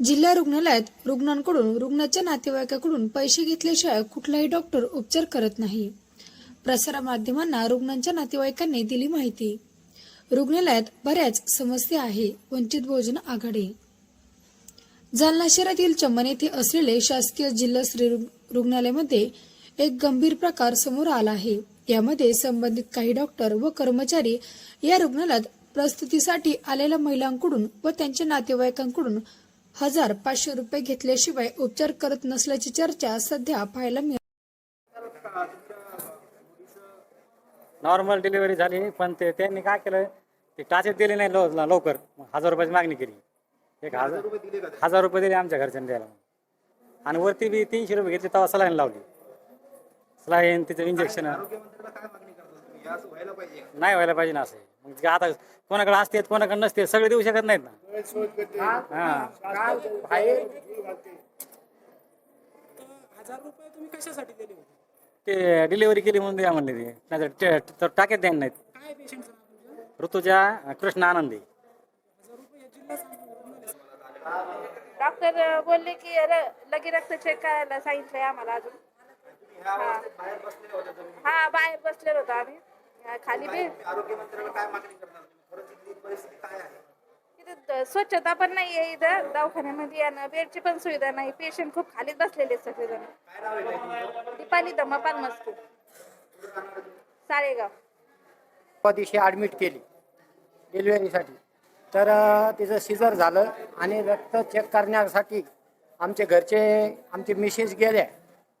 जिल्हा रुग्णालयात रुग्णांकडून रुग्णाच्या नातेवाईकाकडून पैसे घेतल्याशिवाय कुठलाही डॉक्टर उपचार करत नाही. प्रसारमाध्यमांना रुग्णांच्या नातेवाईकांनी दिली माहिती. रुग्णालयात बऱ्याच समस्या आहे वंचित भोजन आघाडी. जालना शहरातील चमन येथे असलेले शासकीय जिल्हा स्त्री रुग्णालयामध्ये एक गंभीर प्रकार समोर आला आहे. यामध्ये संबंधित काही डॉक्टर व कर्मचारी या रुग्णालयात प्रस्तुतीसाठी आलेल्या महिलांकडून व त्यांच्या नातेवाईकांकडून हजार पाचशे रुपये घेतल्याशिवाय उपचार करत नसल्याची चर्चा सध्या पाहायला मिळत. नॉर्मल डिलिव्हरी झाली पण ते त्यांनी काय केलं ते टाचेच दिले नाही लव- लवकर. मग हजार रुपयाची मागणी केली. एक हजार हजार रुपये दिले आमच्या घरच्यांनी द्यायला. आणि वरती बी तीनशे रुपये घेतले तेव्हा सलाईन लावली. सलाईन तिचं इंजेक्शन नाही व्हायला पाहिजे ना असं. मग आता कोणाकडे असते कोणाकडे नसते सगळे देऊ शकत नाहीत ना. हा. हजार रुपये तुम्ही कशासाठी दिले होते ते डिलिव्हरी केली म्हणून द्या म्हणले ते. नाहीतर तर टाकेत द्या नाहीत. काय ऋतुजा कृष्ण आनंदी. हजार रुपये डॉक्टर बोलले की र- लगे रक्त चेक करायला सांगितलंय आम्हाला अजून. हा. हा बाहेर बसलेलो होतो आम्ही. खाली बी. द- स्वच्छता पण नाही आहे इथं. दवाखान्यामध्ये आणि बेडची पण सुविधा नाही. पेशंट खूप खालीच बसलेले आहेत सगळेजण. दीपाली धम्मपान मस्ती साळेगाव. परवा दिवशी ॲडमिट केली डिलिव्हरीसाठी तर अ, तिचं सिजर झालं आणि रक्त चेक करण्यासाठी आमचे घरचे आमचे मिसेस गेल्या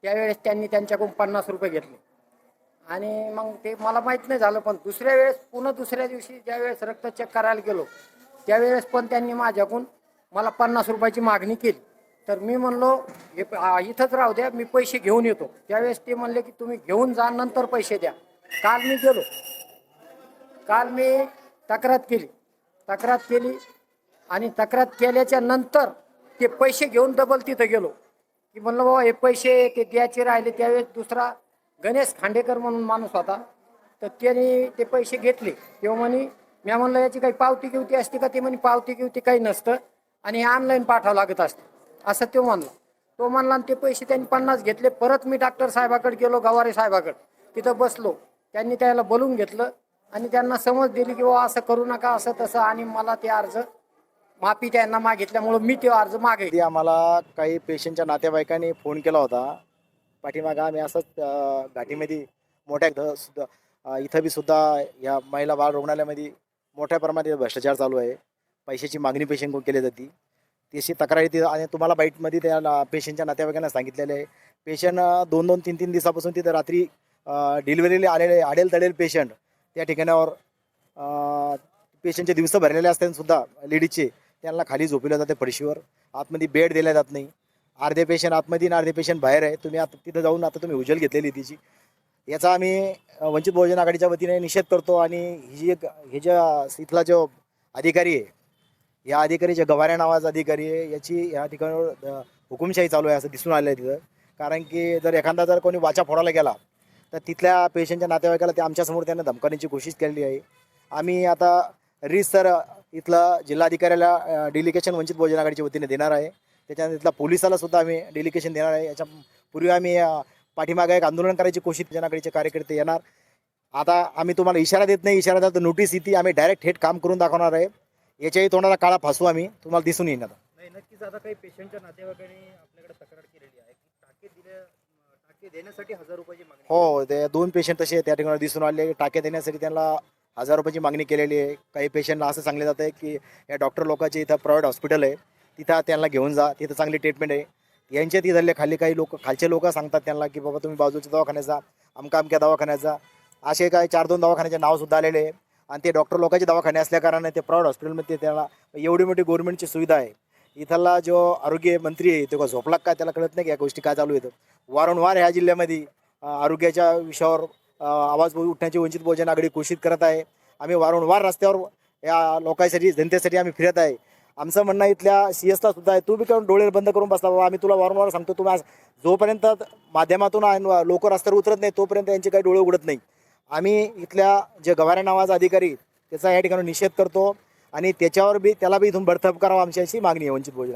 त्यावेळेस त्यांनी त्यांच्याकडून पन्नास रुपये घेतले. आणि मग ते मला माहीत नाही झालं पण दुसऱ्या वेळेस पुन्हा दुसऱ्या दिवशी ज्यावेळेस रक्त चेक करायला गेलो त्यावेळेस पण त्यांनी माझ्याकडून मला पन्नास रुपयाची मागणी केली. तर मी म्हणलो हे इथंच राहू द्या मी पैसे घेऊन येतो. त्यावेळेस ते म्हणले की तुम्ही घेऊन जा नंतर पैसे द्या. काल मी गेलो. काल मी तक्रार केली. तक्रार केली आणि तक्रार केल्याच्यानंतर ते पैसे घेऊन डबल तिथं गेलो. की म्हणलं बाबा हे पैसे ते द्यायचे राहिले त्यावेळेस दुसरा गणेश खांडेकर म्हणून माणूस होता. तर त्याने ते पैसे घेतले. तेव्हा म्हणे मी म्हणलं याची काही पावती गिवती असते का? ते म्हणे पावती गिवती काही नसतं आणि हे ऑनलाईन पाठावं लागत असतं. असं तो म्हणला. तो म्हणला आणि ते पैसे त्यांनी पन्नास घेतले. परत मी डॉक्टर साहेबाकडे गेलो गवारे साहेबाकडे. तिथं बसलो. त्यांनी त्याला बोलून घेतलं आणि त्यांना समज दिली की बाबा असं करू नका असं तसं आणि मला ते अर्ज माफी त्यांना मागितल्यामुळं मी ते अर्ज मागे आम्हाला काही पेशंटच्या नातेवाईकांनी फोन केला होता. पाठीमागं आम्ही असंच घाटीमध्ये मोठ्या इथं सुद्धा इथं बी सुद्धा या महिला बाल रुग्णालयामध्ये मोठ्या प्रमाणात भ्रष्टाचार चालू आहे. पैशाची मागणी पेशंट केली जाते. त्याची तक्रार ती आणि तुम्हाला बाईटमध्ये त्या पेशंटच्या नातेवाईकांना सांगितलेलं आहे. पेशंट दोन दोन तीन तीन दिवसापासून तिथं रात्री डिलिव्हरीला आलेले आडेल तडेल पेशंट त्या ठिकाणावर पेशंटचे दिवस भरलेले असतात सुद्धा लेडीजचे. त्यांना खाली झोपवलं जाते फडशीवर आतमध्ये बेड दिला जात नाही. अर्धे पेशंट आतमध्ये आणि अर्धे पेशंट बाहेर आहे. तुम्ही आता तिथं जाऊन आता तुम्ही उजल घेतलेली तिची. याचा आम्ही वंचित बहुजन आघाडीच्या वतीने निषेध करतो आणि ही जी एक हे ज्या इथला जो अधिकारी आहे या जे गवाऱ्या नावाचा अधिकारी आहे याची या ठिकाणावर हुकुमशाही चालू आहे असं दिसून आलं आहे तिथं. कारण की जर एखादा जर कोणी वाचा फोडायला गेला तर तिथल्या पेशंटच्या नातेवाईकाला ते आमच्यासमोर त्यांना धमकावण्याची कोशिश केलेली आहे. आम्ही आता रीस सर इथलं जिल्हाधिकाऱ्याला डेलिगेशन वंचित बहुजन आघाडीच्या वतीने देणार आहे. त्याच्यानंतर पोलिसाला सुद्धा आम्ही डेलिकेशन देणार आहे. याच्या पूर्वी आम्ही पाठीमागे एक आंदोलन करायची कोशिश बहुजन आघाडीचे कार्यकर्ते येणार. आता आम्ही तुम्हाला इशारा देत नाही. इशारा देत नोटीस येते. आम्ही डायरेक्ट थेट काम करून दाखवणार आहे. याच्याही तोंडाला काळा फासू आम्ही. तुम्हाला दिसून नाही नक्कीच आता काही पेशंटच्या नातेवाईकांनी आपल्याकडे तक्रार केलेली आहे. की टाके दिल्या टाके देण्यासाठी हजार रुपयाची मागणी हो ते दोन पेशंट तसे त्या ठिकाणी दिसून आले टाके देण्यासाठी त्यांना हजार रुपयाची मागणी केलेली आहे. काही पेशंटला असं सांगले जातं आहे की या डॉक्टर लोकांचे इथं प्रायव्हेट हॉस्पिटल आहे. तिथं त्यांना घेऊन जा. तिथं चांगली ट्रीटमेंट आहे. यांच्या तिथले खाली काही लोक खालचे लोक सांगतात त्यांना की बाबा तुम्ही बाजूच्या दवाखान्याचा अमका अमक्या दवाखान्याचा असे काय चार दोन दवाखान्याचे नावसुद्धा आलेले आहे. आणि ते डॉक्टर लोकांचे दवाखाने असल्याकारणाने ते प्रायव्हेट हॉस्पिटलमध्ये त्याला एवढी मोठी गव्हर्नमेंटची सुविधा आहे. इथला जो आरोग्य मंत्री आहे तो का झोपला काय त्याला कळत नाही की या गोष्टी काय चालू आहेत? वारंवार ह्या जिल्ह्यामध्ये आरोग्याच्या विषयावर आवाज उठण्याची वंचित बहुजन आघाडी घोषित करत आहे. आम्ही वारंवार रस्त्यावर या लोकांसाठी जनतेसाठी आम्ही फिरत आहे. आमचं म्हणणं इथल्या सी एसला सुद्धा आहे तू बी करून डोळे बंद करून बसला बाबा आम्ही तुला वारंवार सांगतो तुम्ही आज जोपर्यंत माध्यमातून लोक रस्त्यावर उतरत नाही तोपर्यंत यांचे काही डोळे उघडत नाही. आम्ही इथल्या जे गवारे नावाचा अधिकारी त्याचा या ठिकाणी निषेध करतो आणि त्याच्यावर बी त्याला बी इथून बडतप करावा आमची अशी मागणी आहे वंचित बहुजन